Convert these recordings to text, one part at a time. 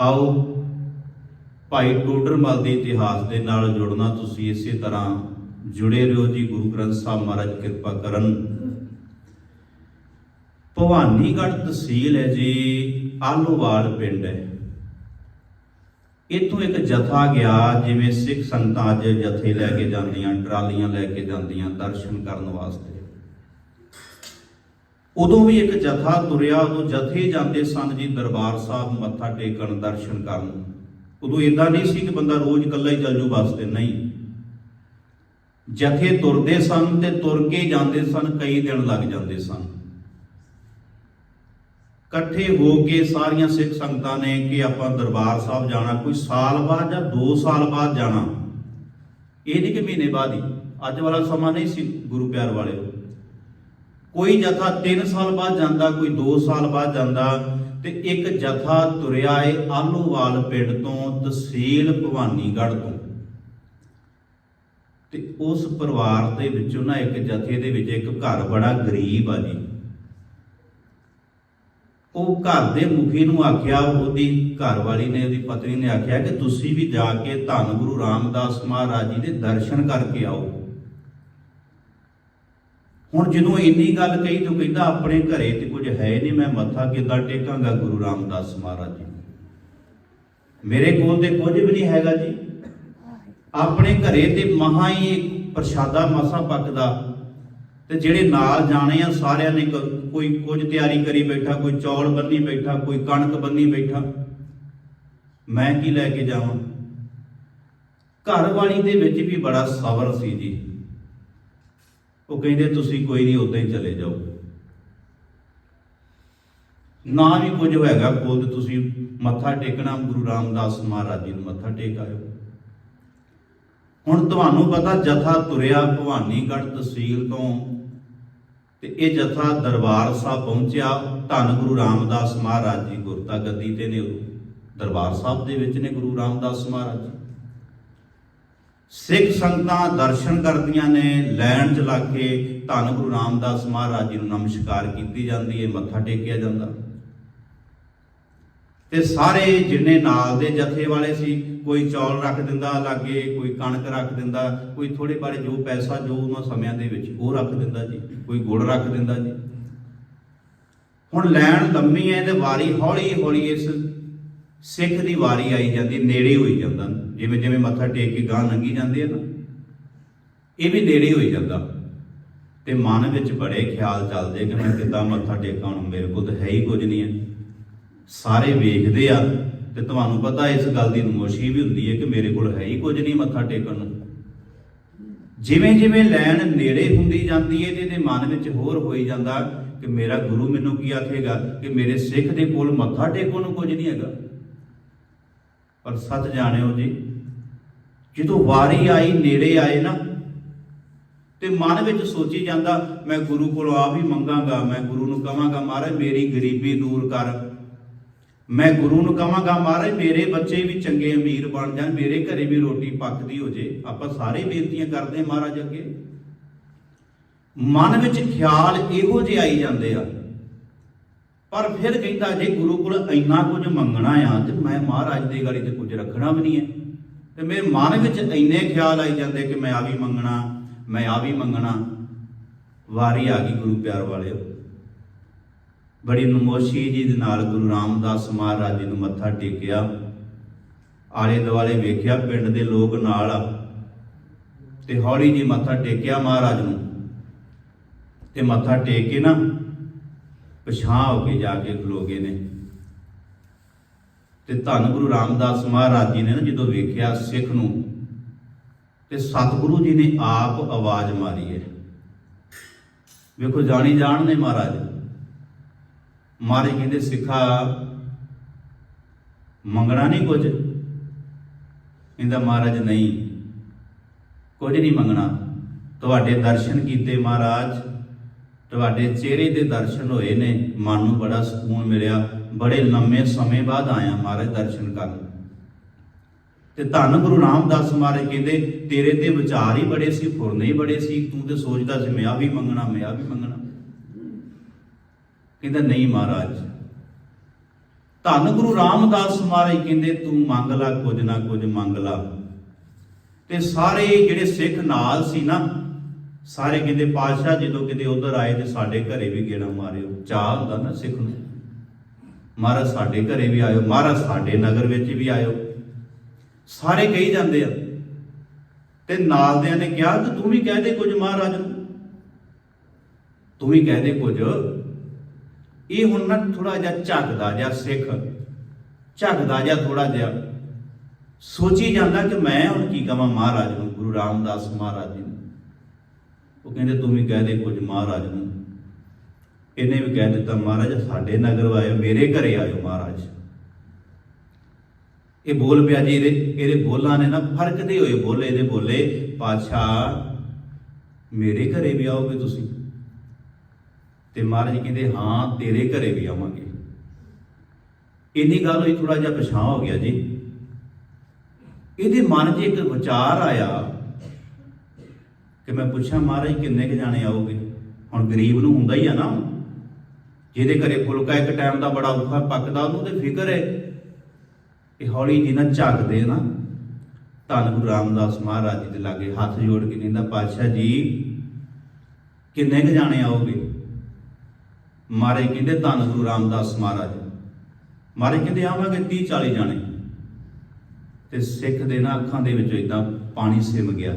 ਆਓ ਭਾਈ ਟੋਡਰਮਲ ਦੇ ਇਤਿਹਾਸ ਦੇ ਨਾਲ ਜੁੜਨਾ, ਤੁਸੀਂ ਇਸੇ ਤਰ੍ਹਾਂ ਜੁੜੇ ਰਹੋ ਜੀ, ਗੁਰੂ ਗ੍ਰੰਥ ਸਾਹਿਬ ਮਹਾਰਾਜ ਕਿਰਪਾ ਕਰਨ। ਭਵਾਨੀਗੜ੍ਹ ਤਹਿਸੀਲ ਹੈ ਜੀ, ਆਲੋਵਾਲ ਪਿੰਡ ਹੈ। ਇੱਥੋਂ ਇੱਕ ਜਥਾ ਗਿਆ, ਜਿਵੇਂ ਸਿੱਖ ਸੰਗਤਾਂ ਅੱਜ ਜਥੇ ਲੈ ਕੇ ਜਾਂਦੀਆਂ, ਟਰਾਲੀਆਂ ਲੈ ਕੇ ਜਾਂਦੀਆਂ ਦਰਸ਼ਨ ਕਰਨ ਵਾਸਤੇ। ਉਦੋਂ ਵੀ ਇੱਕ ਜਥਾ ਤੁਰਿਆ, ਉਦੋਂ ਜਥੇ ਜਾਂਦੇ ਸਨ ਜੀ ਦਰਬਾਰ ਸਾਹਿਬ ਮੱਥਾ ਟੇਕਣ ਦਰਸ਼ਨ ਕਰਨ। ਉਦੋਂ ਇਦਾਂ ਨਹੀਂ ਸੀ ਕਿ ਬੰਦਾ ਰੋਜ਼ ਇਕੱਲਾ ਹੀ ਚੱਲ ਜੂ ਵਾਸਤੇ ਨਹੀਂ। ਜਥੇ ਤੁਰਦੇ ਸਨ ਤੇ ਤੁਰ ਕੇ ਜਾਂਦੇ ਸਨ, ਕਈ ਦਿਨ ਲੱਗ ਜਾਂਦੇ ਸਨ। ਇਕੱਠੇ ਹੋ ਕੇ ਸਾਰੀਆਂ ਸਿੱਖ ਸੰਗਤਾਂ ਨੇ ਕਿ ਆਪਾਂ ਦਰਬਾਰ ਸਾਹਿਬ ਜਾਣਾ, ਕੋਈ ਸਾਲ ਬਾਅਦ ਜਾਂ 2 ਸਾਲ ਬਾਅਦ ਜਾਣਾ। ਇਹ ਨਹੀਂ ਕਿ ਮਹੀਨੇ ਬਾਅਦ ਹੀ, ਅੱਜ ਵਾਲਾ ਸਮਾਂ ਨਹੀਂ ਸੀ, ਗੁਰੂ ਪਿਆਰ ਵਾਲਿਓ। ਕੋਈ ਜਥਾ 3 ਸਾਲ ਬਾਅਦ ਜਾਂਦਾ, ਕੋਈ 2 ਸਾਲ ਬਾਅਦ ਜਾਂਦਾ, ਤੇ ਇੱਕ ਜਥਾ ਤੁਰਿਆ ਏ ਆਲੋਵਾਲ ਪਿੰਡ ਤੋਂ, ਤਹਿਸੀਲ ਭਵਾਨੀਗੜ੍ਹ ਤੋਂ। ਤੇ ਉਸ ਪਰਿਵਾਰ ਦੇ ਵਿੱਚੋਂ ਨਾ ਇੱਕ ਜਥੇ ਦੇ ਵਿੱਚ ਇੱਕ ਘਰ ਬੜਾ ਗਰੀਬ ਆ ਜੀ। ਉਹ ਘਰ ਦੇ ਮੁਖੀ ਨੂੰ ਆਖਿਆ, ਉਹਦੀ ਘਰ ਵਾਲੀ ਨੇ, ਉਹਦੀ ਪਤਨੀ ਨੇ ਆਖਿਆ ਕਿ ਤੁਸੀਂ ਵੀ ਜਾ ਕੇ ਧੰਨ ਗੁਰੂ ਰਾਮਦਾਸ ਮਹਾਰਾਜ ਜੀ ਦੇ ਦਰਸ਼ਨ ਕਰਕੇ ਆਓ। ਹੁਣ ਜਦੋਂ ਇੰਨੀ ਗੱਲ ਕਹੀ ਤੂੰ ਕਹਿੰਦਾ, ਆਪਣੇ ਘਰੇ ਤੇ ਕੁਝ ਹੈ ਨਹੀਂ, ਮੈਂ ਮੱਥਾ ਕਿੱਦਾਂ ਟੇਕਾਂਗਾ ਗੁਰੂ ਰਾਮਦਾਸ ਮਹਾਰਾਜ ਜੀ ਮੇਰੇ ਕੋਲ ਤੇ ਕੁਝ ਵੀ ਨਹੀਂ ਹੈਗਾ ਜੀ। ਆਪਣੇ ਘਰੇ ਤੇ ਮਹਾ ਹੀ ਪ੍ਰਸ਼ਾਦਾ ਮਸਾ ਪੱਕਦਾ। ਤੇ ਜਿਹੜੇ ਨਾਲ ਜਾਣੇ ਆ, ਸਾਰਿਆਂ ਨੇ ਕੋਈ ਕੁਝ ਤਿਆਰੀ ਕਰੀ ਬੈਠਾ, ਕੋਈ ਚੌਲ ਬੰਨੀ ਬੈਠਾ, ਕੋਈ ਕਣਕ ਬੰਨੀ ਬੈਠਾ। ਮੈਂ ਕੀ ਲੈ ਕੇ ਜਾਵਾਂ? ਘਰ ਵਾਲੀ ਦੇ ਵਿੱਚ ਵੀ ਬੜਾ ਸਬਰ ਸੀ ਜੀ। ਉਹ ਕਹਿੰਦੇ, ਤੁਸੀਂ ਕੋਈ ਨਹੀਂ ਉਦਾਂ ਹੀ ਚਲੇ ਜਾਓ। ਨਾ ਵੀ ਕੁਝ ਹੋਏਗਾ ਕੋਲ ਤੁਸੀਂ ਮੱਥਾ ਟੇਕਣਾ, ਗੁਰੂ ਰਾਮਦਾਸ ਮਹਾਰਾਜ ਜੀ ਨੂੰ ਮੱਥਾ ਟੇਕ ਆਇਓ। ਹੁਣ ਤੁਹਾਨੂੰ ਪਤਾ, ਜਥਾ ਤੁਰਿਆ ਭਵਾਨੀਗੜ੍ਹ ਤਹਿਸੀਲ ਤੋਂ, ਤੇ ਇਹ ਜਥਾ ਦਰਬਾਰ ਸਾਹਿਬ ਪਹੁੰਚਿਆ। ਧੰਨ ਗੁਰੂ ਰਾਮਦਾਸ ਮਹਾਰਾਜ ਜੀ ਗੁਰਤਾ ਗੱਦੀ ਤੇ ਨੇ, ਦਰਬਾਰ ਸਾਹਿਬ ਦੇ ਵਿੱਚ ਨੇ ਗੁਰੂ ਰਾਮਦਾਸ ਮਹਾਰਾਜ ਜੀ। ਸਿੱਖ ਸੰਗਤਾਂ ਦਰਸ਼ਨ ਕਰਦੀਆਂ ਨੇ, ਲੈਣ ਚ ਲੱਗ ਕੇ ਧੰਨ ਗੁਰੂ ਰਾਮਦਾਸ ਮਹਾਰਾਜ ਜੀ ਨੂੰ ਨਮਸਕਾਰ ਕੀਤੀ ਜਾਂਦੀ ਹੈ ਮੱਥਾ ਟੇਕਿਆ ਜਾਂਦਾ। ਤੇ ਸਾਰੇ ਜਿੰਨੇ ਨਾਲ ਦੇ ਜਥੇ ਵਾਲੇ ਸੀ, ਕੋਈ ਚੌਲ ਰੱਖ ਦਿੰਦਾ ਲਾਗੇ, ਕੋਈ ਕਣਕ ਰੱਖ ਦਿੰਦਾ, ਕੋਈ ਥੋੜੇ ਬਾਰੇ ਜੋ ਪੈਸਾ, ਜੋ ਉਹਨਾਂ ਸਮਿਆਂ ਦੇ ਵਿੱਚ ਉਹ ਰੱਖ ਦਿੰਦਾ ਜੀ, ਕੋਈ ਗੁੜ ਰੱਖ ਦਿੰਦਾ ਜੀ। ਹੁਣ ਲੈਣ ਲੰਮੀ ਹੈ ਤੇ ਵਾਰੀ ਹੌਲੀ ਹੌਲੀ ਇਸ ਸਿੱਖ ਦੀ ਵਾਰੀ ਆਈ ਜਾਂਦੀ, ਨੇੜੇ ਹੋਈ ਜਾਂਦਾ। ਜਿਵੇਂ ਜਿਵੇਂ ਮੱਥਾ ਟੇਕ ਕੇ ਗਾਂ ਲੰਗੀ ਜਾਂਦੇ ਆ ਨਾ, ਇਹ ਵੀ ਨੇੜੇ ਹੋਈ ਜਾਂਦਾ। ਤੇ ਮਨ ਵਿੱਚ ਬੜੇ ਖਿਆਲ ਚੱਲਦੇ ਕਿ ਮੈਂ ਕਿੱਦਾਂ ਮੱਥਾ ਟੇਕਾਂ ਹੁਣ ਮੇਰੇ ਕੋਲ ਤਾਂ ਹੈ ਹੀ ਕੁਝ ਨਹੀਂ ਹੈ। ਸਾਰੇ ਵੇਖਦੇ ਆ, ਤੇ ਤੁਹਾਨੂੰ ਪਤਾ ਇਸ ਗੱਲ ਦੀ ਨਮੋਸ਼ੀ ਵੀ ਹੁੰਦੀ ਹੈ ਕਿ ਮੇਰੇ ਕੋਲ ਹੈ ਹੀ ਕੁਝ ਨਹੀਂ ਮੱਥਾ ਟੇਕਣ ਨੂੰ। ਜਿਵੇਂ ਜਿਵੇਂ ਲੈਣ ਨੇੜੇ ਹੁੰਦੀ ਜਾਂਦੀ ਹੈ ਤੇ ਇਹਦੇ ਮਨ ਵਿੱਚ ਹੋਰ ਹੋਈ ਜਾਂਦਾ ਕਿ ਮੇਰਾ ਗੁਰੂ ਮੈਨੂੰ ਕੀ ਆਖੇਗਾ ਕਿ ਮੇਰੇ ਸਿੱਖ ਦੇ ਕੋਲ ਮੱਥਾ ਟੇਕਣ ਨੂੰ ਕੁਝ ਨਹੀਂ ਹੈਗਾ। ਪਰ ਸੱਚ ਜਾਣਿਓ ਜੀ, ਜਦੋਂ ਵਾਰੀ ਆਈ, ਨੇੜੇ ਆਏ ਨਾ, ਤੇ ਮਨ ਵਿੱਚ ਸੋਚੀ ਜਾਂਦਾ, ਮੈਂ ਗੁਰੂ ਕੋਲ ਆ ਵੀ ਮੰਗਾਂਗਾ, ਮੈਂ ਗੁਰੂ ਨੂੰ ਕਹਾਂਗਾ, ਮਹਾਰਾਜ, ਮੇਰੀ ਗਰੀਬੀ ਦੂਰ ਕਰ। ਮੈਂ ਗੁਰੂ ਨੂੰ ਕਹਾਂਗਾ, ਮਹਾਰਾਜ, ਮੇਰੇ ਬੱਚੇ ਵੀ ਚੰਗੇ ਅਮੀਰ ਬਣ ਜਾਣ, ਮੇਰੇ ਘਰੇ ਵੀ ਰੋਟੀ ਪੱਕਦੀ ਹੋ ਜੇ। ਆਪਾਂ ਸਾਰੇ ਬੇਨਤੀਆਂ ਕਰਦੇ ਮਹਾਰਾਜ ਅੱਗੇ। ਮਨ ਵਿੱਚ ਖਿਆਲ ਇਹੋ ਜਿਹੇ ਆਈ ਜਾਂਦੇ ਆ ਪਰ ਫਿਰ ਕਹਿੰਦਾ ਜੇ ਗੁਰੂ ਕੋਲ ਇੰਨਾ ਕੁਝ ਮੰਗਣਾ ਆ ਤੇ ਮੈਂ ਮਹਾਰਾਜ ਦੀ ਗਾੜੀ ਤੇ ਕੁਝ ਰੱਖਣਾ ਵੀ ਨਹੀਂ ਹੈ। ਤੇ ਮੇਰੇ ਮਨ ਵਿੱਚ ਇੰਨੇ ਖਿਆਲ ਆਈ ਜਾਂਦੇ ਕਿ ਮੈਂ ਆ ਵੀ ਮੰਗਣਾ, ਮੈਂ ਆ ਵੀ ਮੰਗਣਾ। ਵਾਰੀ ਆ ਗਈ ਗੁਰੂ ਪਿਆਰ ਵਾਲਿਓ। ਬੜੀ ਨਮੋਸ਼ੀ ਜੀ ਦੇ ਨਾਲ ਗੁਰੂ ਰਾਮਦਾਸ ਮਹਾਰਾਜ ਜੀ ਨੂੰ ਮੱਥਾ ਟੇਕਿਆ। ਆਲੇ ਦੁਆਲੇ ਵੇਖਿਆ, ਪਿੰਡ ਦੇ ਲੋਕ ਨਾਲ। ਆ ਤੇ ਹੌਲੀ ਜੀ ਮੱਥਾ ਟੇਕਿਆ ਮਹਾਰਾਜ ਨੂੰ। ਤੇ ਮੱਥਾ ਟੇਕ ਕੇ ਨਾ ਪਛਾਂ ਹੋ ਕੇ ਜਾ ਕੇ ਖਲੋ ਗਏ ਨੇ। ਤੇ ਧੰਨ ਗੁਰੂ ਰਾਮਦਾਸ ਮਹਾਰਾਜ ਜੀ ਨੇ ਨਾ ਜਦੋਂ ਵੇਖਿਆ ਸਿੱਖ ਨੂੰ, ਤੇ ਸਤਿਗੁਰੂ ਜੀ ਨੇ ਆਪ ਆਵਾਜ਼ ਮਾਰੀ ਹੈ। ਵੇਖੋ, ਜਾਣੀ ਜਾਣ ਨੇ ਮਹਾਰਾਜ। ਮਾਰੇ ਕਹਿੰਦੇ, ਸਿੱਖਾ, ਮੰਗਣਾ ਨਹੀਂ ਕੁਝ। ਕਹਿੰਦਾ, ਮਹਾਰਾਜ, ਨਹੀਂ। ਕੁਝ ਨਹੀਂ ਮੰਗਣਾ। ਤੁਹਾਡੇ ਦਰਸ਼ਨ ਕੀਤੇ ਮਹਾਰਾਜ। ਤੁਹਾਡੇ ਚਿਹਰੇ ਦੇ ਦਰਸ਼ਨ ਹੋਏ ਨੇ। ਮਨ ਨੂੰ ਬੜਾ ਸਕੂਨ ਮਿਲਿਆ। ਬੜੇ ਲੰਮੇ ਸਮੇਂ ਬਾਅਦ ਆਇਆ ਮਹਾਰਾਜ ਦਰਸ਼ਨ ਕਰਨ। ਤੇ ਧੰਨ ਗੁਰੂ ਰਾਮਦਾਸ ਮਹਾਰਾਜ ਕਹਿੰਦੇ, ਤੇਰੇ ਤੇ ਵਿਚਾਰ ਹੀ ਬੜੇ ਸੀ, ਫੁਰਨੇ ਹੀ ਬੜੇ ਸੀ। ਤੂੰ ਤੇ ਸੋਚਦਾ ਸੀ, ਮੈਂ ਆ ਵੀ ਮੰਗਣਾ, ਮੈਂ ਆ ਵੀ ਮੰਗਣਾ। ਕਹਿੰਦਾ, ਨਹੀਂ ਮਹਾਰਾਜ। ਧੰਨ ਗੁਰੂ ਰਾਮਦਾਸ ਮਹਾਰਾਜ ਕਹਿੰਦੇ, ਤੂੰ ਮੰਗ ਲਾ, ਕੁਝ ਨਾ ਕੁਝ ਮੰਗ ਲਾ। ਤੇ ਸਾਰੇ ਜਿਹੜੇ ਸਿੱਖ ਨਾਲ ਸੀ ਨਾ ਸਾਰੇ ਕਹਿੰਦੇ ਪਾਤਸ਼ਾਹ ਜਦੋਂ ਕਿਤੇ ਉਧਰ ਆਏ ਤੇ ਸਾਡੇ ਘਰੇ ਵੀ ਗੇੜਾ ਮਾਰਿਓ। ਚਾਹ ਹੁੰਦਾ ਨਾ ਸਿੱਖ ਨੂੰ। ਮਹਾਰਾਜ ਸਾਡੇ ਘਰੇ ਵੀ ਆਇਓ, ਮਹਾਰਾਜ ਸਾਡੇ ਨਗਰ ਵਿੱਚ ਵੀ ਆਇਓ। ਸਾਰੇ ਕਹੀ ਜਾਂਦੇ ਆ। ਤੇ ਨਾਲ ਦਿਆਂ ਨੇ ਕਿਹਾ ਕਿ ਤੂੰ ਵੀ ਕਹਿ ਦੇ ਕੁਝ ਮਹਾਰਾਜ ਨੂੰ। ਤੂੰ ਵੀ ਕਹਿ ਦੇ ਕੁਝ। ਇਹ ਹੁਣ ਨਾ ਥੋੜਾ ਜਿਹਾ ਝੱਕਦਾ ਜਿਹਾ ਸਿੱਖ। ਝੱਕਦਾ ਜਿਹਾ ਥੋੜਾ ਜਿਹਾ। ਸੋਚੀ ਜਾਂਦਾ ਕਿ ਮੈਂ ਹੁਣ ਕੀ ਕਵਾਂ ਮਹਾਰਾਜ ਨੂੰ, ਗੁਰੂ ਰਾਮਦਾਸ ਮਹਾਰਾਜ ਜੀ ਉਹ ਕਹਿੰਦੇ, ਤੂੰ ਵੀ ਕਹਿ ਦੇ ਕੁਝ ਮਹਾਰਾਜ ਨੂੰ। ਇਹਨੇ ਵੀ ਕਹਿ ਦਿੱਤਾ, ਮਹਾਰਾਜ, ਸਾਡੇ ਨਗਰ ਆਇਓ ਮੇਰੇ ਘਰੇ ਆਇਓ ਮਹਾਰਾਜ। ਇਹ ਬੋਲ ਪਿਆ ਜੀ, ਇਹਦੇ ਇਹਦੇ ਬੋਲਾਂ ਨੇ ਨਾ ਫ਼ਰਕ ਦੇ ਹੋਏ ਬੋਲੇ ਦੇ ਬੋਲੇ, ਪਾਤਸ਼ਾਹ, ਮੇਰੇ ਘਰੇ ਵੀ ਆਓਗੇ ਤੁਸੀਂ? ਤੇ ਮਹਾਰਾਜ ਕਹਿੰਦੇ, ਹਾਂ, ਤੇਰੇ ਘਰੇ ਵੀ ਆਵਾਂਗੇ। ਇੰਨੀ ਗੱਲ ਹੋਈ ਥੋੜਾ ਜਿਹਾ ਪਛਾਣ ਹੋ ਗਿਆ ਜੀ। ਇਹਦੇ ਮਨ 'ਚ ਇੱਕ ਵਿਚਾਰ ਆਇਆ। ਕਿ ਮੈਂ ਪੁੱਛਿਆ, ਮਹਾਰਾਜ, ਕਿੰਨੇ ਕੁ ਜਾਣੇ ਆਓਗੇ? ਹੁਣ ਗਰੀਬ ਨੂੰ ਹੁੰਦਾ ਹੀ ਆ ਨਾ। ਜਿਹਦੇ ਘਰੇ ਫੁਲਕਾ ਇੱਕ ਟਾਈਮ ਦਾ ਬੜਾ ਔਖਾ ਪੱਕਦਾ, ਉਹਨੂੰ ਤੇ ਫਿਕਰ ਹੈ ਇਹ ਹੌਲੀ ਜੀ ਨਾ ਝੱਕਦੇ ਨਾ। ਧੰਨ ਗੁਰੂ ਰਾਮਦਾਸ ਮਹਾਰਾਜ ਜੀ ਦੇ ਲਾਗੇ ਹੱਥ ਜੋੜ ਕੇ ਕਹਿੰਦਾ, ਪਾਤਸ਼ਾਹ ਜੀ, ਕਿੰਨੇ ਕੁ ਜਾਣੇ ਆਓਗੇ? ਮਹਾਰਾਜ ਕਹਿੰਦੇ, ਧੰਨ ਗੁਰੂ ਰਾਮਦਾਸ ਮਹਾਰਾਜ। ਮਹਾਰਾਜ ਕਹਿੰਦੇ, ਆਵਾਂਗੇ 30 40 ਜਾਣੇ। ਤੇ ਸਿੱਖ ਦੇ ਨਾ ਅੱਖਾਂ ਦੇ ਵਿੱਚ ਇਦਾਂ ਪਾਣੀ ਸਿਮ ਗਿਆ।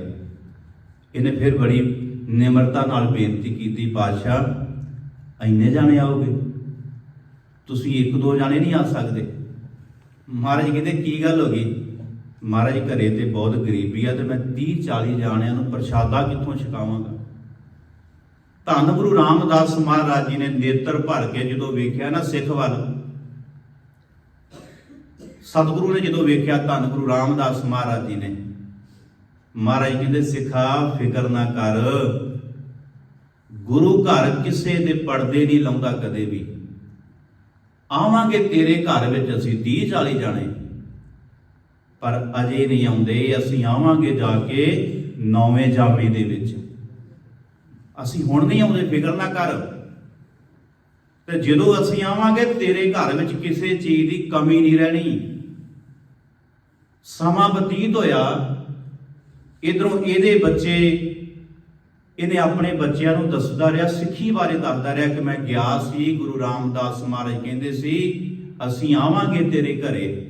ਇਹਨੇ ਫਿਰ ਬੜੀ ਨਿਮਰਤਾ ਨਾਲ ਬੇਨਤੀ ਕੀਤੀ, ਪਾਤਸ਼ਾਹ, ਇੰਨੇ ਜਾਣੇ ਆਓਗੇ? ਤੁਸੀਂ ਇੱਕ ਦੋ ਜਾਣੇ ਨਹੀਂ ਆ ਸਕਦੇ। ਮਹਾਰਾਜ ਕਹਿੰਦੇ, ਕੀ ਗੱਲ ਹੋ ਗਈ? ਮਹਾਰਾਜ ਘਰੇ ਤੇ ਬਹੁਤ ਗਰੀਬੀ ਆ ਤੇ ਮੈਂ 30 40 ਜਾਣਿਆਂ ਨੂੰ ਪ੍ਰਸ਼ਾਦਾ ਕਿੱਥੋਂ ਛਕਾਵਾਂਗਾ? ਧੰਨ ਗੁਰੂ ਰਾਮਦਾਸ ਮਹਾਰਾਜ ਜੀ ਨੇ ਨੇਤਰ ਭਰ ਕੇ ਜਦੋਂ ਵੇਖਿਆ ਨਾ ਸਿੱਖ ਵੱਲ, ਸਤਿਗੁਰੂ ਨੇ ਜਦੋਂ ਵੇਖਿਆ ਧੰਨ ਗੁਰੂ ਰਾਮਦਾਸ ਮਹਾਰਾਜ ਜੀ ਨੇ ਮਹਾਰਾਜ ਕਹਿੰਦੇ ਸਿੱਖਾ ਫਿਕਰ ਨਾ ਕਰ। ਗੁਰੂ ਘਰ ਕਿਸੇ ਦੇ ਪਰਦੇ ਨਹੀਂ ਲਾਉਂਦਾ ਕਦੇ ਵੀ। ਆਵਾਂਗੇ ਤੇਰੇ ਘਰ ਵਿੱਚ ਅਸੀਂ 30 40 ਜਾਣੇ। ਪਰ ਅਜੇ ਨਹੀਂ ਆਉਂਦੇ, ਅਸੀਂ ਆਵਾਂਗੇ ਜਾ ਕੇ ਨੌਵੇਂ ਜਾਮੇ ਦੇ ਵਿੱਚ। ਅਸੀਂ ਹੁਣ ਨਹੀਂ ਆਉਂਦੇ, ਫਿਕਰ ਨਾ ਕਰ। ਤੇ ਜਦੋਂ ਅਸੀਂ ਆਵਾਂਗੇ, ਤੇਰੇ ਘਰ ਵਿੱਚ ਕਿਸੇ ਚੀਜ਼ ਦੀ ਕਮੀ ਨਹੀਂ ਰਹਿਣੀ। ਸਮਾਂ ਬਤੀਤ ਹੋਇਆ। ਇਧਰੋਂ ਇਹਦੇ ਬੱਚੇ, ਇਹਨੇ ਆਪਣੇ ਬੱਚਿਆਂ ਨੂੰ ਦੱਸਦਾ ਰਿਹਾ, ਸਿੱਖੀ ਬਾਰੇ ਦੱਸਦਾ ਰਿਹਾ ਕਿ ਮੈਂ ਗਿਆ ਸੀ, ਗੁਰੂ ਰਾਮਦਾਸ ਮਹਾਰਾਜ ਕਹਿੰਦੇ ਸੀ, ਅਸੀਂ ਆਵਾਂਗੇ ਤੇਰੇ ਘਰੇ।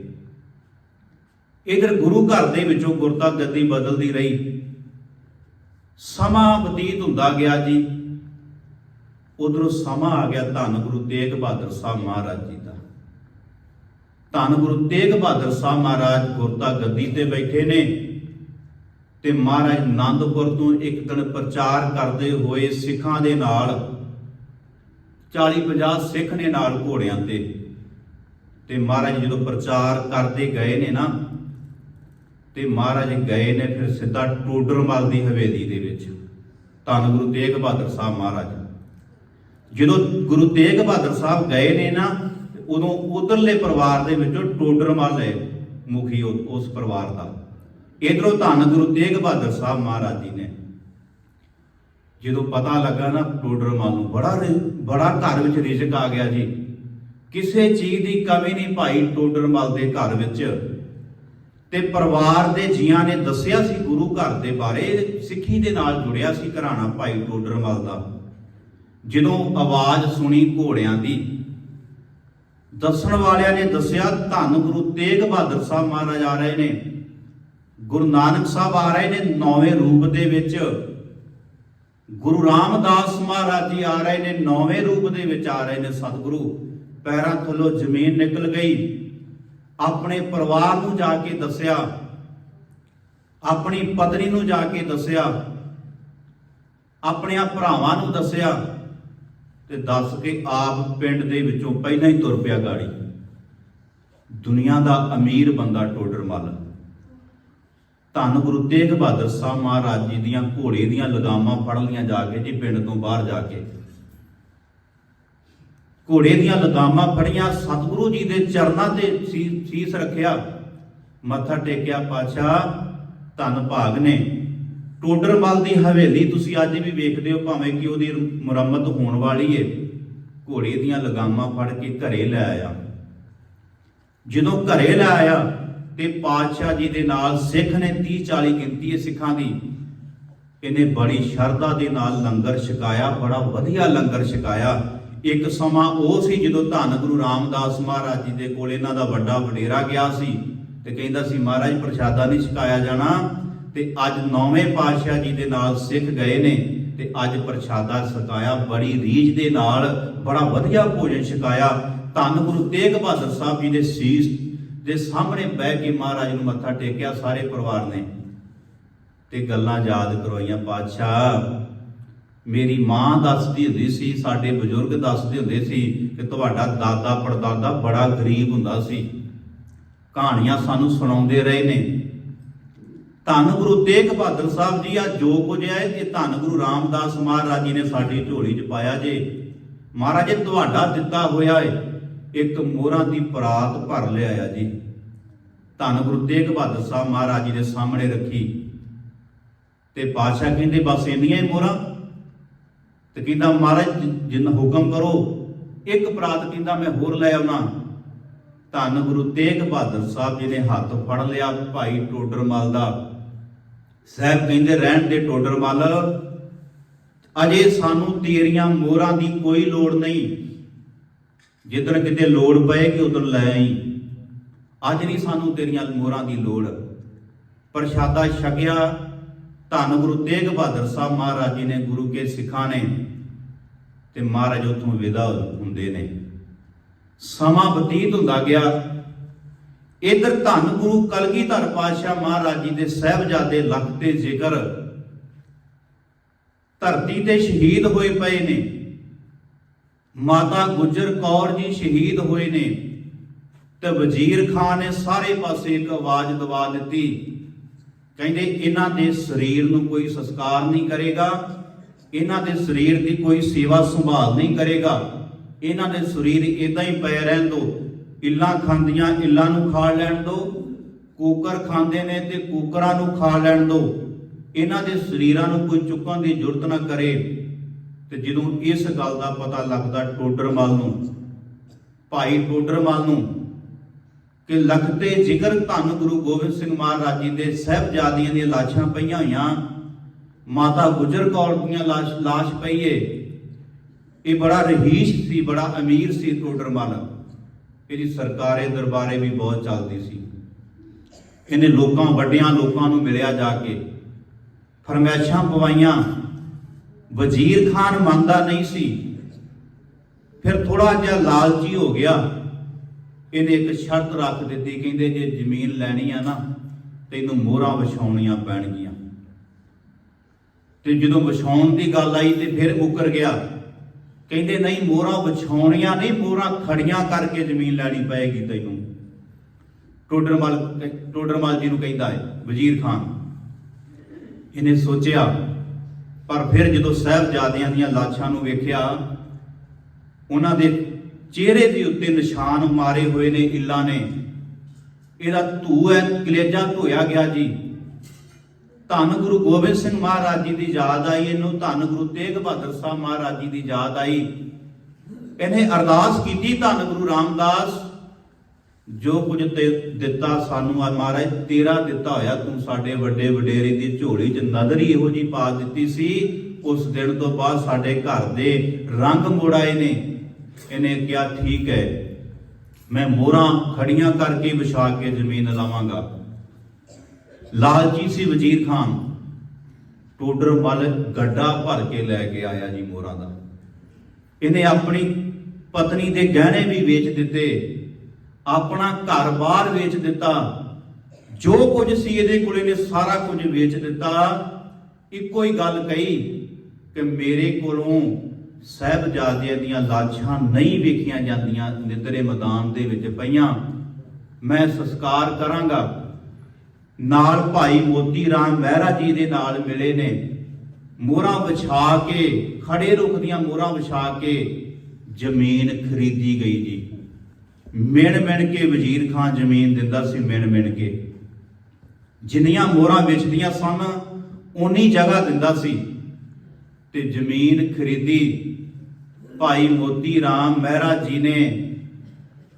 ਇਧਰ ਗੁਰੂ ਘਰ ਦੇ ਵਿੱਚੋਂ ਗੁਰਤਾ ਗੱਦੀ ਬਦਲਦੀ ਰਹੀ। ਸਮਾਂ ਬਤੀਤ ਹੁੰਦਾ ਗਿਆ ਜੀ। ਉਧਰੋਂ ਸਮਾਂ ਆ ਗਿਆ ਧੰਨ ਗੁਰੂ ਤੇਗ ਬਹਾਦਰ ਸਾਹਿਬ ਮਹਾਰਾਜ ਜੀ ਦਾ। ਧੰਨ ਗੁਰੂ ਤੇਗ ਬਹਾਦਰ ਸਾਹਿਬ ਮਹਾਰਾਜ ਗੁਰਤਾ ਗੱਦੀ ਤੇ ਬੈਠੇ ਨੇ। ਤੇ ਮਹਾਰਾਜ ਆਨੰਦਪੁਰ ਤੋਂ ਇੱਕ ਦਿਨ ਪ੍ਰਚਾਰ ਕਰਦੇ ਹੋਏ ਸਿੱਖਾਂ ਦੇ ਨਾਲ 40 50 ਸਿੱਖ ਨੇ ਨਾਲ ਘੋੜਿਆਂ ਤੇ। ਤੇ ਮਹਾਰਾਜ ਜਦੋਂ ਪ੍ਰਚਾਰ ਕਰਦੇ ਗਏ ਨੇ ਨਾ, ਤੇ ਮਹਾਰਾਜ ਗਏ ਨੇ ਫਿਰ ਸਿੱਧਾ ਟੋਡਰਮਲ ਦੀ ਹਵੇਲੀ ਦੇ ਵਿੱਚ, ਧੰਨ ਗੁਰੂ ਤੇਗ ਬਹਾਦਰ ਸਾਹਿਬ ਮਹਾਰਾਜ। ਜਦੋਂ ਗੁਰੂ ਤੇਗ ਬਹਾਦਰ ਸਾਹਿਬ ਗਏ ਨੇ ਨਾ, ਉਦੋਂ ਉਧਰਲੇ ਪਰਿਵਾਰ ਦੇ ਵਿੱਚੋਂ ਟੋਡਰਮਲ ਹੈ ਮੁਖੀ ਉਸ ਪਰਿਵਾਰ ਦਾ। ਇਧਰੋਂ ਧੰਨ ਗੁਰੂ ਤੇਗ ਬਹਾਦਰ ਸਾਹਿਬ ਮਹਾਰਾਜ ਜੀ ਨੇ। ਜਦੋਂ ਪਤਾ ਲੱਗਾ ਨਾ ਟੋਡਰਮਲ ਨੂੰ, ਬੜਾ ਰਿ- ਬੜਾ ਘਰ ਵਿੱਚ ਰਿਜ਼ਕ ਆ ਗਿਆ ਜੀ। ਕਿਸੇ ਚੀਜ਼ ਦੀ ਕਮੀ ਨਹੀਂ ਭਾਈ ਟੋਡਰਮਲ ਦੇ ਘਰ ਵਿੱਚ। ਤੇ ਪਰਿਵਾਰ ਦੇ ਜੀਆਂ ਨੇ ਦੱਸਿਆ ਸੀ ਗੁਰੂ ਘਰ ਦੇ ਬਾਰੇ, ਸਿੱਖੀ ਦੇ ਨਾਲ ਜੁੜਿਆ ਸੀ ਘਰਾਣਾ ਭਾਈ ਟੋਡਰਮਲ ਦਾ। ਜਦੋਂ ਆਵਾਜ਼ ਸੁਣੀ ਘੋੜਿਆਂ ਦੀ, ਦੱਸਣ ਵਾਲਿਆਂ ਨੇ ਦੱਸਿਆ ਧੰਨ ਗੁਰੂ ਤੇਗ ਬਹਾਦਰ ਸਾਹਿਬ ਮਹਾਰਾਜ ਆ ਰਹੇ ਨੇ। ਗੁਰੂ ਨਾਨਕ ਸਾਹਿਬ ਆ ਰਹੇ ਨੇ, ਨੌਵੇਂ ਰੂਪ ਦੇ ਵਿੱਚ। ਗੁਰੂ ਰਾਮਦਾਸ ਮਹਾਰਾਜ ਜੀ ਆ ਰਹੇ ਨੇ, ਨੌਵੇਂ ਰੂਪ ਦੇ ਵਿੱਚ ਆ ਰਹੇ ਨੇ ਸਤਿਗੁਰੂ। ਪੈਰਾਂ ਥੱਲੋਂ ਜ਼ਮੀਨ ਨਿਕਲ ਗਈ। ਆਪਣੇ ਪਰਿਵਾਰ ਨੂੰ ਜਾ ਕੇ ਦੱਸਿਆ। ਆਪਣੀ ਪਤਨੀ ਨੂੰ ਜਾ ਕੇ ਦੱਸਿਆ। ਆਪਣੇ ਭਰਾਵਾਂ ਨੂੰ ਦੱਸਿਆ ਤੇ ਦੱਸ ਕੇ ਆਪ ਪਿੰਡ ਦੇ ਵਿੱਚੋਂ ਪਹਿਲਾਂ ਹੀ ਤੁਰ ਪਿਆ ਗਾੜੀ। ਦੁਨੀਆ ਦਾ ਅਮੀਰ ਬੰਦਾ ਟੋਡਰ ਟੋਡਰਮਲ ਧੰਨ ਗੁਰੂ ਤੇਗ ਬਹਾਦਰ ਸਾਹਿਬ ਮਹਾਰਾਜ ਜੀ ਦੀਆਂ ਘੋੜੇ ਦੀਆਂ ਲਗਾਮਾਂ ਫੜ ਲੀਆਂ ਜਾ ਕੇ ਜੀ ਪਿੰਡ ਤੋਂ ਬਾਹਰ ਜਾ ਕੇ। ਘੋੜੇ ਦੀਆਂ ਲਗਾਮਾਂ ਫੜੀਆਂ, ਸਤਿਗੁਰੂ ਜੀ ਦੇ ਚਰਨਾਂ ਤੇ ਸੀਸ ਰੱਖਿਆ। ਮੱਥਾ ਟੇਕਿਆ, ਪਾਤਸ਼ਾਹ, ਧੰਨ ਭਾਗ ਨੇ। ਟੋਡਰਮਲ ਦੀ ਹਵੇਲੀ ਤੁਸੀਂ ਅੱਜ ਵੀ ਵੇਖਦੇ ਹੋ, ਭਾਵੇਂ ਕਿ ਉਹਦੀ ਮੁਰੰਮਤ ਹੋਣ ਵਾਲੀ ਏ। ਘੋੜੇ ਦੀਆਂ ਲਗਾਮਾਂ ਫੜ ਕੇ ਘਰੇ ਲੈ ਆਇਆ। ਜਦੋਂ ਘਰੇ ਲੈ ਆਇਆ ਤੇ ਪਾਤਸ਼ਾਹ ਜੀ ਦੇ ਨਾਲ ਸਿੱਖ ਨੇ 30 40 ਗਿਣਤੀ ਹੈ ਸਿੱਖਾਂ ਦੀ। ਇਹਨੇ ਬੜੀ ਸ਼ਰਧਾ ਦੇ ਨਾਲ ਲੰਗਰ ਛਕਾਇਆ, ਬੜਾ ਵਧੀਆ ਲੰਗਰ ਛਕਾਇਆ। ਇੱਕ ਸਮਾਂ ਉਹ ਸੀ ਜਦੋਂ ਧੰਨ ਗੁਰੂ ਰਾਮਦਾਸ ਮਹਾਰਾਜ ਜੀ ਦੇ ਕੋਲ ਇਹਨਾਂ ਦਾ ਵੱਡਾ ਵਡੇਰਾ ਗਿਆ ਸੀ ਤੇ ਕਹਿੰਦਾ ਸੀ, ਮਹਾਰਾਜ, ਪ੍ਰਸ਼ਾਦਾ ਨਹੀਂ ਛਕਾਇਆ ਜਾਣਾ। ਤੇ ਅੱਜ ਨੌਵੇਂ ਪਾਤਸ਼ਾਹ ਜੀ ਦੇ ਨਾਲ ਸਿੱਖ ਗਏ ਨੇ ਤੇ ਅੱਜ ਪ੍ਰਸ਼ਾਦਾ ਛਕਾਇਆ, ਬੜੀ ਰੀਝ ਦੇ ਨਾਲ ਬੜਾ ਵਧੀਆ ਭੋਜਨ ਛਕਾਇਆ। ਧੰਨ ਗੁਰੂ ਤੇਗ ਬਹਾਦਰ ਸਾਹਿਬ ਜੀ ਦੇ ਸੀਸ ਦੇ ਸਾਹਮਣੇ ਬਹਿ ਕੇ ਮਹਾਰਾਜ ਨੂੰ ਮੱਥਾ ਟੇਕਿਆ, ਸਾਰੇ ਪਰਿਵਾਰ ਨੇ ਤੇ ਗੱਲਾਂ ਯਾਦ ਕਰਵਾਈਆਂ, ਪਾਤਸ਼ਾਹ, ਮੇਰੀ ਮਾਂ ਦੱਸਦੀ ਹੁੰਦੀ ਸੀ, ਸਾਡੇ ਬਜ਼ੁਰਗ ਦੱਸਦੇ ਹੁੰਦੇ ਸੀ ਕਿ ਤੁਹਾਡਾ ਦਾਦਾ ਪੜਦਾਦਾ ਬੜਾ ਗਰੀਬ ਹੁੰਦਾ ਸੀ। ਕਹਾਣੀਆਂ ਸਾਨੂੰ ਸੁਣਾਉਂਦੇ ਰਹੇ ਨੇ। ਧੰਨ ਗੁਰੂ ਤੇਗ ਬਹਾਦਰ ਸਾਹਿਬ ਜੀ ਆ ਜੋ ਕੁਝ ਹੈ ਇਹ ਧੰਨ ਗੁਰੂ ਰਾਮਦਾਸ ਮਹਾਰਾਜ ਜੀ ਨੇ ਸਾਡੀ ਝੋਲੀ 'ਚ ਪਾਇਆ ਜੇ, ਮਹਾਰਾਜ ਇਹ ਤੁਹਾਡਾ ਦਿੱਤਾ ਹੋਇਆ ਹੈ ਇੱਕ ਮੋਹਰਾਂ ਦੀ ਪਰਾਤ ਭਰ ਲਿਆਇਆ ਜੀ। ਧੰਨ ਗੁਰੂ ਤੇਗ ਬਹਾਦਰ ਸਾਹਿਬ ਮਹਾਰਾਜ ਜੀ ਦੇ ਸਾਹਮਣੇ ਰੱਖੀ। ਤੇ ਪਾਤਸ਼ਾਹ ਕਹਿੰਦੇ, ਬਸ ਇੰਨੀਆਂ ਹੀ ਮੋਹਰਾਂ? ਤੇ ਕਹਿੰਦਾ, ਮਹਾਰਾਜ ਜਿੰਨ ਹੁਕਮ ਕਰੋ, ਇੱਕ ਪਰਾਤ ਕਹਿੰਦਾ, ਮੈਂ ਹੋਰ ਲੈ ਆਉਣਾ। ਧੰਨ ਗੁਰੂ ਤੇਗ ਬਹਾਦਰ ਸਾਹਿਬ ਜੀ ਨੇ ਹੱਥ ਫੜ ਲਿਆ, ਭਾਈ ਟੋਡਰਮਲ ਦਾ। ਸਾਹਿਬ ਕਹਿੰਦੇ, ਰਹਿਣ ਦੇ ਟੋਡਰਮਲ ਅਜੇ ਸਾਨੂੰ ਤੇਰੀਆਂ ਮੋਹਰਾਂ ਦੀ ਕੋਈ ਲੋੜ ਨਹੀਂ। ਜਿੱਦਣ ਕਿਤੇ ਲੋੜ ਪਏਗੀ ਉਦੋਂ ਲੈ ਆਈ। ਅੱਜ ਨਹੀਂ ਸਾਨੂੰ ਤੇਰੀਆਂ ਮੋਹਰਾਂ ਦੀ ਲੋੜ। ਪ੍ਰਸ਼ਾਦਾ ਛਕਿਆ। ਧੰਨ ਗੁਰੂ ਤੇਗ ਬਹਾਦਰ ਸਾਹਿਬ ਮਹਾਰਾਜ ਜੀ ਨੇ, ਗੁਰੂ ਕੇ ਸਿੱਖਾਂ ਨੇ ਤੇ ਮਹਾਰਾਜ ਉਥੋਂ ਵਿਦਾ ਹੁੰਦੇ ਨੇ। ਸਮਾਂ ਬਤੀਤ ਹੁੰਦਾ ਗਿਆ। ਇਧਰ ਧੰਨ ਗੁਰੂ ਕਲਗੀਧਰ ਪਾਤਸ਼ਾਹ ਮਹਾਰਾਜ ਜੀ ਦੇ ਸਹਿਬਜ਼ਾਦੇ ਲੱਖ ਤੇ ਜ਼ਿਕਰ ਧਰਤੀ ਤੇ ਸ਼ਹੀਦ ਹੋਏ ਪਏ ਨੇ। ਮਾਤਾ ਗੁਜਰ ਕੌਰ ਜੀ ਸ਼ਹੀਦ ਹੋਏ ਨੇ ਤੇ ਵਜ਼ੀਰ ਖਾਨ ਨੇ ਸਾਰੇ ਪਾਸੇ ਇੱਕ ਆਵਾਜ਼ ਦਵਾ ਦਿੱਤੀ। ਕਹਿੰਦੇ ਇਹਨਾਂ ਦੇ ਸਰੀਰ ਨੂੰ ਕੋਈ ਸੰਸਕਾਰ ਨਹੀਂ ਕਰੇਗਾ, ਇਹਨਾਂ ਦੇ ਸਰੀਰ ਦੀ ਕੋਈ ਸੇਵਾ ਸੰਭਾਲ ਨਹੀਂ ਕਰੇਗਾ, ਇਹਨਾਂ ਦੇ ਸਰੀਰ ਇਦਾਂ ਹੀ ਪਏ ਰਹਿਣ ਦੋ, ਇੱਲਾਂ ਖਾਂਦੀਆਂ ਇੱਲਾਂ ਨੂੰ ਖਾ ਲੈਣ ਦੋ, ਕੂਕਰ ਖਾਂਦੇ ਨੇ ਤੇ ਕੂਕਰਾਂ ਨੂੰ ਖਾ ਲੈਣ ਦੋ, ਇਹਨਾਂ ਦੇ ਸਰੀਰਾਂ ਨੂੰ ਕੋਈ ਚੁੱਕਣ ਦੀ ਜ਼ਰੂਰਤ ਨਾ ਕਰੇ। ਤੇ ਜਦੋਂ ਇਸ ਗੱਲ ਦਾ ਪਤਾ ਲੱਗਦਾ ਟੋਡਰਮਲ ਨੂੰ, ਭਾਈ ਟੋਡਰਮਲ ਨੂੰ, ਕਿ ਲਖਤੇ ਜ਼ਿਕਰ ਧੰਨ ਗੁਰੂ ਗੋਬਿੰਦ ਸਿੰਘ ਮਹਾਰਾਜ ਜੀ ਦੇ ਸਹਿਬਜ਼ਾਦੀਆਂ ਦੀਆਂ ਲਾਸ਼ਾਂ ਪਈਆਂ ਹੋਈਆਂ, ਮਾਤਾ ਗੁਜਰ ਕੌਰ ਦੀਆਂ ਲਾਸ਼ ਲਾਸ਼ ਪਈ ਏ। ਇਹ ਬੜਾ ਰਹੀਸ਼ ਸੀ, ਬੜਾ ਅਮੀਰ ਸੀ ਟੋਡਰਮਲ। ਇਹਦੀ ਸਰਕਾਰੇ ਦਰਬਾਰੇ ਵੀ ਬਹੁਤ ਚੱਲਦੀ ਸੀ। ਇਹਨੇ ਲੋਕਾਂ, ਵੱਡਿਆਂ ਲੋਕਾਂ ਨੂੰ ਮਿਲਿਆ ਜਾ ਕੇ। ਫਰਮਾਇਸ਼ਾਂ ਪਵਾਈਆਂ। ਵਜ਼ੀਰ ਖਾਨ ਮੰਨਦਾ ਨਹੀਂ ਸੀ। ਫਿਰ ਥੋੜਾ ਜਿਹਾ ਲਾਲਚੀ ਹੋ ਗਿਆ। ਇਹਨੇ ਇੱਕ ਸ਼ਰਤ ਰੱਖ ਦਿੱਤੀ, ਕਹਿੰਦੇ ਜੇ ਜ਼ਮੀਨ ਲੈਣੀ ਆ ਨਾ, ਤੈਨੂੰ ਮੋਹਰਾਂ ਵਿਛਾਉਣੀਆਂ ਪੈਣਗੀਆਂ। ਤੇ ਜਦੋਂ ਵਿਛਾਉਣ ਦੀ ਗੱਲ ਆਈ ਤੇ ਫਿਰ ਮੁੱਕਰ ਗਿਆ। ਕਹਿੰਦੇ ਨਹੀਂ, ਮੋਹਰਾਂ ਵਿਛਾਉਣੀਆਂ ਨਹੀਂ, ਮੋਹਰਾਂ ਖੜੀਆਂ ਕਰਕੇ ਜ਼ਮੀਨ ਲੈਣੀ ਪਏਗੀ ਤੈਨੂੰ। ਟੋਡਰਮਲ ਟੋਡਰਮਲ ਜੀ ਨੂੰ ਕਹਿੰਦਾ ਹੈ, ਵਜ਼ੀਰ ਖਾਨ। ਇਹਨੇ ਸੋਚਿਆ ਪਰ ਫਿਰ ਜਦੋਂ ਸਾਹਿਬਜ਼ਾਦਿਆਂ ਦੀਆਂ ਲਾਸ਼ਾਂ ਨੂੰ ਵੇਖਿਆ, ਉਹਨਾਂ ਦੇ ਚਿਹਰੇ ਦੇ ਉੱਤੇ ਨਿਸ਼ਾਨ ਮਾਰੇ ਹੋਏ ਨੇ ਇੱਲਾਂ ਨੇ। ਇਹਦਾ ਧੂ ਹੈ ਕਲੇਜਾ ਧੋਇਆ ਗਿਆ ਜੀ। ਧੰਨ ਗੁਰੂ ਗੋਬਿੰਦ ਸਿੰਘ ਮਹਾਰਾਜ ਜੀ ਦੀ ਯਾਦ ਆਈ, ਇਹਨੂੰ ਧੰਨ ਗੁਰੂ ਤੇਗ ਬਹਾਦਰ ਸਾਹਿਬ ਮਹਾਰਾਜ ਜੀ ਦੀ ਯਾਦ ਆਈ। ਇਹਨੇ ਅਰਦਾਸ ਕੀਤੀ ਧੰਨ ਗੁਰੂ ਰਾਮਦਾਸ ਜੋ ਕੁਝ ਤੇ ਦਿੱਤਾ ਸਾਨੂੰ ਆ, ਮਹਾਰਾਜ, ਤੇਰਾ ਦਿੱਤਾ ਹੋਇਆ, ਤੂੰ ਸਾਡੇ ਵੱਡੇ ਵਡੇਰੇ ਦੀ ਝੋਲੀ 'ਚ ਨਜ਼ਰ ਹੀ ਇਹੋ ਜੀ ਪਾ ਦਿੱਤੀ ਸੀ। ਉਸ ਦਿਨ ਤੋਂ ਬਾਅਦ ਸਾਡੇ ਘਰ ਦੇ ਰੰਗ ਮੋੜਾਏ ਨੇ। ਇਹਨੇ ਕਿਹਾ, ਠੀਕ ਹੈ, ਮੈਂ ਮੋਹਰਾਂ ਖੜੀਆਂ ਕਰਕੇ ਵਿਛਾ ਕੇ ਜ਼ਮੀਨ ਲਾਵਾਂਗਾ। ਲਾਲਚੀ ਸੀ ਵਜ਼ੀਰ ਖਾਨ। ਟੋਡਰ ਮਲ ਗੱਡਾ ਭਰ ਕੇ ਲੈ ਕੇ ਆਇਆ ਜੀ ਮੋਹਰਾਂ ਦਾ। ਇਹਨੇ ਆਪਣੀ ਪਤਨੀ ਦੇ ਗਹਿਣੇ ਵੀ ਵੇਚ ਦਿੱਤੇ। ਆਪਣਾ ਘਰ-ਬਾਰ ਵੇਚ ਦਿੱਤਾ। ਜੋ ਕੁਝ ਸੀ ਇਹਦੇ ਕੋਲੇ ਨੇ ਸਾਰਾ ਕੁਝ ਵੇਚ ਦਿੱਤਾ। ਇੱਕੋ ਹੀ ਗੱਲ ਕਹੀ ਕਿ ਮੇਰੇ ਕੋਲੋਂ ਸਹਿਬਜ਼ਾਦਿਆਂ ਦੀਆਂ ਲਾਸ਼ਾਂ ਨਹੀਂ ਵੇਖੀਆਂ ਜਾਂਦੀਆਂ ਨਿੱਦਰੇ ਮੈਦਾਨ ਦੇ ਵਿੱਚ ਪਈਆਂ। ਮੈਂ ਸੰਸਕਾਰ ਕਰਾਂਗਾ। ਨਾਲ ਭਾਈ ਮੋਤੀ ਰਾਮ ਮਹਿਰਾ ਜੀ ਦੇ ਨਾਲ ਮਿਲੇ ਨੇ। ਮੋਹਰਾਂ ਵਿਛਾ ਕੇ, ਖੜੇ ਰੁੱਖ ਦੀਆਂ ਮੋਹਰਾਂ ਵਿਛਾ ਕੇ ਜ਼ਮੀਨ ਖਰੀਦੀ ਗਈ ਜੀ। ਮਿਣ ਮਿਣ ਕੇ ਵਜ਼ੀਰ ਖਾਨ ਜ਼ਮੀਨ ਦਿੰਦਾ ਸੀ ਮਿਣ ਮਿਣ ਕੇ। ਜਿੰਨੀਆਂ ਮੋਹਰਾਂ ਵੇਚਦੀਆਂ ਸਨ, ਓਨੀ ਜਗ੍ਹਾ ਦਿੰਦਾ ਸੀ। ਤੇ ਜ਼ਮੀਨ ਖਰੀਦੀ। ਭਾਈ ਮੋਤੀ ਰਾਮ ਮਹਿਰਾ ਜੀ ਨੇ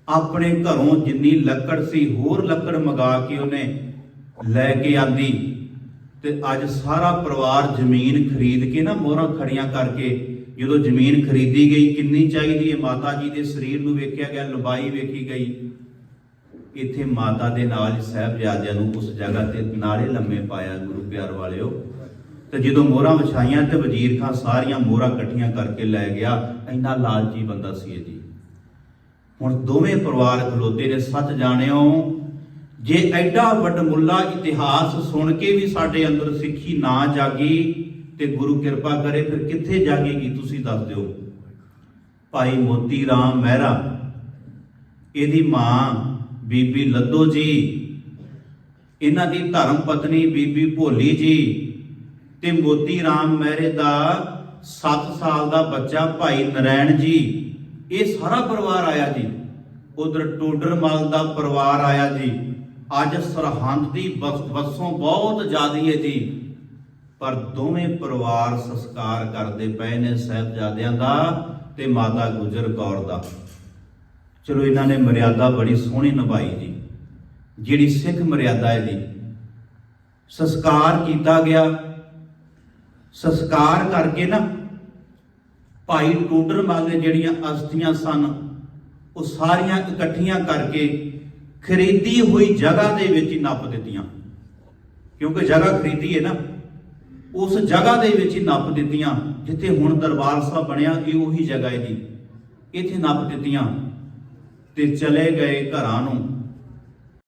ਆਪਣੇ ਘਰੋਂ ਜਿੰਨੀ ਲੱਕੜ ਸੀ, ਹੋਰ ਲੱਕੜ ਮੰਗਾ ਕੇ ਉਹਨੇ ਲੈ ਕੇ ਆਂਦੀ। ਤੇ ਅੱਜ ਸਾਰਾ ਪਰਿਵਾਰ ਜ਼ਮੀਨ ਖਰੀਦ ਕੇ ਨਾ ਮੋਹਰਾਂ ਖੜੀਆਂ ਕਰਕੇ ਜਦੋਂ ਜ਼ਮੀਨ ਖਰੀਦੀ ਗਈ, ਕਿੰਨੀ ਚਾਹੀਦੀ ਹੈ? ਮਾਤਾ ਜੀ ਦੇ ਸਰੀਰ ਨੂੰ ਵੇਖਿਆ ਗਿਆ, ਲੰਬਾਈ ਵੇਖੀ ਗਈ। ਇੱਥੇ ਮਾਤਾ ਦੇ ਨਾਲ ਹੀ ਸਾਹਿਬਜ਼ਾਦਿਆਂ ਨੂੰ ਉਸ ਜਗ੍ਹਾ ਤੇ ਨਾਲੇ ਲੰਮੇ ਪਾਇਆ, ਗੁਰੂ ਪਿਆਰ ਵਾਲਿਓ। ਤੇ ਜਦੋਂ ਮੋਹਰਾਂ ਵਿਛਾਈਆਂ ਤੇ ਵਜ਼ੀਰ ਖਾਨ ਸਾਰੀਆਂ ਮੋਹਰਾਂ ਇਕੱਠੀਆਂ ਕਰਕੇ ਲੈ ਗਿਆ, ਇੰਨਾ ਲਾਲਚੀ ਬੰਦਾ ਸੀ ਇਹ ਜੀ। ਹੁਣ ਦੋਵੇਂ ਪਰਿਵਾਰ ਖਲੋਤੇ ਨੇ, ਸੱਚ ਜਾਣਿਓ, ਜੇ ਐਡਾ ਵੱਡਮੁੱਲਾ ਇਤਿਹਾਸ ਸੁਣ ਕੇ ਵੀ ਸਾਡੇ ਅੰਦਰ ਸਿੱਖੀ ਨਾ ਜਾਗੀ ਤੇ ਗੁਰੂ ਕਿਰਪਾ ਕਰੇ, ਫਿਰ ਕਿੱਥੇ ਜਾਗੇਗੀ ਤੁਸੀਂ ਦੱਸ ਦਿਓ? ਭਾਈ ਮੋਤੀ ਰਾਮ ਮਹਿਰਾ, ਇਹਦੀ ਮਾਂ ਬੀਬੀ ਲੱਦੋ ਜੀ, ਇਹਨਾਂ ਦੀ ਧਰਮ ਪਤਨੀ ਬੀਬੀ ਭੋਲੀ ਜੀ, ਤੇ ਮੋਤੀ ਰਾਮ ਮਹਿਰੇ ਦਾ 7 ਸਾਲ ਦਾ ਬੱਚਾ ਭਾਈ ਨਰੈਣ ਜੀ, ਇਹ ਸਾਰਾ ਪਰਿਵਾਰ ਆਇਆ ਜੀ। ਉਧਰ ਟੋਡਰਮਲ ਦਾ ਪਰਿਵਾਰ ਆਇਆ ਜੀ। ਅੱਜ ਸਰਹੰਦ ਦੀ ਬਸ ਬੱਸੋਂ ਬਹੁਤ ਜ਼ਿਆਦੀ ਹੈ ਜੀ। ਪਰ ਦੋਵੇਂ ਪਰਿਵਾਰ ਸੰਸਕਾਰ ਕਰਦੇ ਪਏ ਨੇ ਸਾਹਿਬਜ਼ਾਦਿਆਂ ਦਾ ਤੇ ਮਾਤਾ ਗੁਜਰ ਕੌਰ ਦਾ। ਚਲੋ ਇਹਨਾਂ ਨੇ ਮਰਿਆਦਾ ਬੜੀ ਸੋਹਣੀ ਨਿਭਾਈ ਜੀ। ਜਿਹੜੀ ਸਿੱਖ ਮਰਿਆਦਾ ਹੈ ਜੀ, ਸੰਸਕਾਰ ਕੀਤਾ ਗਿਆ। ਸੰਸਕਾਰ ਕਰਕੇ ਨਾ ਭਾਈ ਟੋਡਰਮਲ ਨੇ ਜਿਹੜੀਆਂ ਅਸਥੀਆਂ ਸਨ, ਉਹ ਸਾਰੀਆਂ ਇਕੱਠੀਆਂ ਕਰਕੇ ਖਰੀਦੀ ਹੋਈ ਜਗ੍ਹਾ ਦੇ ਵਿੱਚ ਹੀ ਨੱਪ ਦਿੱਤੀਆਂ। ਕਿਉਂਕਿ ਜਗ੍ਹਾ ਖਰੀਦੀ ਹੈ ਨਾ। ਉਸ ਜਗ੍ਹਾ ਦੇ ਵਿੱਚ ਹੀ ਨੱਪ ਦਿੱਤੀਆਂ, ਜਿੱਥੇ ਹੁਣ ਦਰਬਾਰ ਸਾਹਿਬ ਬਣਿਆ, ਇਹ ਉਹੀ ਜਗ੍ਹਾ ਹੈ ਜੀ ਇੱਥੇ ਨੱਪ ਦਿੱਤੀਆਂ ਤੇ ਚਲੇ ਗਏ ਘਰਾਂ ਨੂੰ।